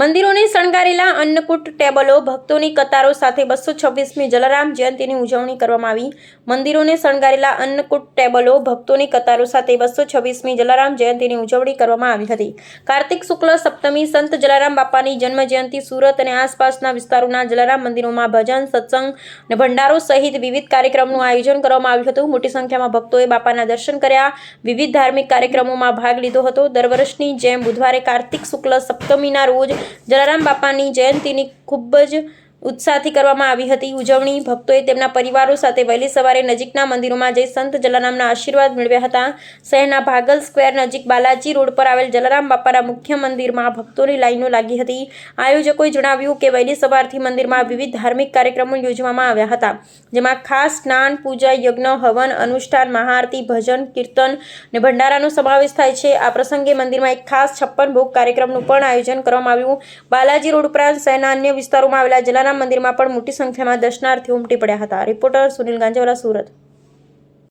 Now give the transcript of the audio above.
મંદિરોને શણગારેલા અન્નકૂટ ટેબલો, ભક્તોની કતારો સાથે બસો છવ્વીસમી જલારામ જયંતિની ઉજવણી કરવામાં આવી. મંદિરોને શણગારેલા અન્નકૂટ ટેબલો, ભક્તોની કતારો સાથે બસો છવ્વીસમી જલારામ જયંતિની ઉજવણી કરવામાં આવી હતી. કાર્તિક શુક્લ સપ્તમી સંત જલારામ બાપાની જન્મ જયંતિ સુરત અને આસપાસના વિસ્તારોના જલારામ મંદિરોમાં ભજન, સત્સંગ અને ભંડારો સહિત વિવિધ કાર્યક્રમનું આયોજન કરવામાં આવ્યું હતું. મોટી સંખ્યામાં ભક્તોએ બાપાના દર્શન કર્યા, વિવિધ ધાર્મિક કાર્યક્રમોમાં ભાગ લીધો હતો. દર વર્ષની જેમ બુધવારે કાર્તિક શુક્લ સપ્તમીના રોજ જલારામ બાપાની જયંતિની ખૂબ જ ઉત્સાહથી કરવામાં આવી હતી. ઉજવણી ભક્તોએ તેમના પરિવારો સાથે વહેલી સવારે નજીકના મંદિરોમાં જઈ સંત જલારામના આશીર્વાદ મેળવ્યા હતા. શહેરના ભાગલ સ્ક્વેર નજીક બાલાજી રોડ પર આવેલ જલારામ બાપાના મુખ્ય મંદિરમાં ભક્તોની લાઈનો લાગી હતી. આયોજકોએ જણાવ્યું કે વહેલી સવારથી મંદિરમાં વિવિધ ધાર્મિક કાર્યક્રમો યોજવામાં આવ્યા હતા, જેમાં ખાસ સ્નાન, પૂજા, યજ્ઞ, હવન, અનુષ્ઠાન, મહાઆરતી, ભજન, કીર્તન અને ભંડારાનો સમાવેશ થાય છે. આ પ્રસંગે મંદિરમાં એક ખાસ છપ્પન ભોગ કાર્યક્રમનું પણ આયોજન કરવામાં આવ્યું. બાલાજી રોડ ઉપરાંત શહેરના અન્ય વિસ્તારોમાં આવેલા જલારામ મંદિરમાં પણ મોટી સંખ્યામાં દર્શનાર્થીઓ ઉમટી પડ્યા હતા. રિપોર્ટર સુનિલ ગાંજેવાલા સુરત.